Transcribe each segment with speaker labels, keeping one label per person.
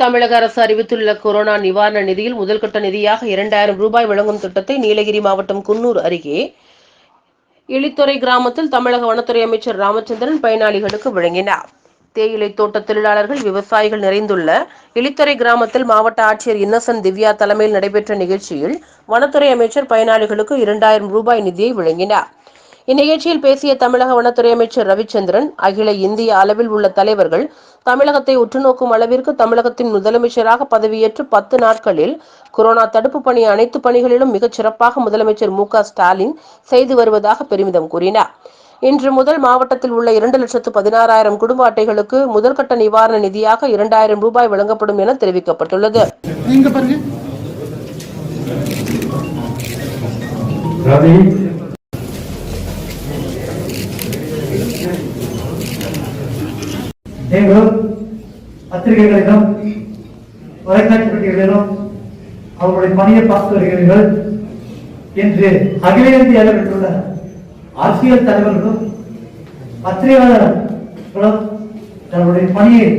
Speaker 1: தமிழக அரசு அறிவித்துள்ள கொரோனா நிவாரண நிதியில் முதல்கட்ட நிதியாக இரண்டாயிரம் ரூபாய் வழங்கும் திட்டத்தை நீலகிரி மாவட்டம் குன்னூர் அருகே இளித்துறை கிராமத்தில் தமிழக வனத்துறை அமைச்சர் ராமச்சந்திரன் பயனாளிகளுக்கு வழங்கினார். தேயிலை தோட்ட தொழிலாளர்கள் விவசாயிகள் நிறைந்துள்ள இளித்துறை கிராமத்தில் மாவட்ட ஆட்சியர் இன்னசென்ட் திவ்யா தலைமையில் நடைபெற்ற நிகழ்ச்சியில் வனத்துறை அமைச்சர் பயனாளிகளுக்கு இரண்டாயிரம் ரூபாய் நிதியை வழங்கினார். இந்நிகழ்ச்சியில் பேசிய தமிழக வனத்துறை அமைச்சர் ரவிச்சந்திரன் அகில இந்திய அளவில் உள்ள தலைவர்கள் தமிழகத்தை உற்றுநோக்கும் அளவிற்கு தமிழகத்தின் முதலமைச்சராக பதவியேற்று பத்து நாட்களில் கொரோனா தடுப்பு பணி அனைத்து பணிகளிலும் மிகச் சிறப்பாக முதலமைச்சர் மு க ஸ்டாலின் செய்து வருவதாக பெருமிதம் கூறினார். இன்று முதல் மாவட்டத்தில் உள்ள இரண்டு லட்சத்து பதினாறாயிரம் குடும்ப அட்டைகளுக்கு முதல்கட்ட நிவாரண நிதியாக இரண்டாயிரம் ரூபாய் வழங்கப்படும் என தெரிவிக்கப்பட்டுள்ளது.
Speaker 2: நீங்க பாருங்க
Speaker 3: ரவி பத்திரிகைகளிலும் தொலைக்காட்சி பெட்டிகளிலும் அவர்களுடைய பணியை பார்த்து வருகிறீர்கள் என்று அகில இந்திய அளவில் உள்ள அரசியல் தலைவர்களும் பத்திரிகையாளர்களும் தங்களுடைய பணியை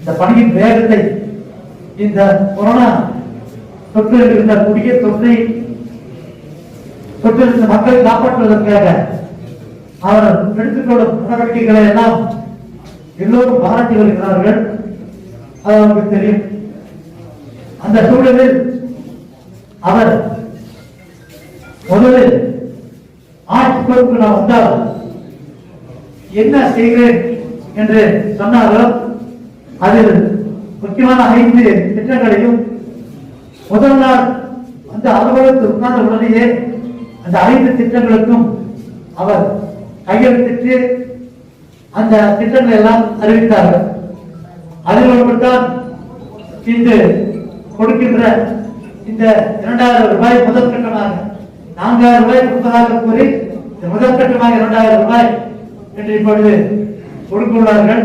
Speaker 3: இந்த பணியின் வேகத்தை இந்த கொரோனா தொற்று இருந்த புதிய தொற்றை தொற்றிருந்த மக்களை காப்பாற்றுவதற்காக அவர் எடுத்துக்கொண்ட நடவடிக்கைகளை எல்லாம் எல்லோரும் பாராட்டி வருகிறார்கள். அது அவருக்கு தெரியும். அந்த சூழலில் அவர் முதலில் ஆட்சி பொறுப்பு நான் வந்தால் என்ன செய்கிறேன் என்று சொன்னாரோ அதில் முக்கியமான ஐந்து திட்டங்களையும் முதல் நாள் அந்த அலுவலகத்தில் உட்கார்ந்த உடனேயே அந்த ஐந்து திட்டங்களுக்கும் அவர் கையெழுத்திட்டு அந்த திட்டங்களை எல்லாம் அறிவித்தார்கள். அதில் ஒன்றுதான் இன்று கொடுக்கின்ற இந்த இரண்டாயிரம் ரூபாய் முதல் கட்டமாக நான்காயிரம் ரூபாய் கொடுப்பதாக கூறி இந்த முதல் கட்டமாக இரண்டாயிரம் ரூபாய் என்று இப்பொழுது கொடுக்க உள்ளார்கள்.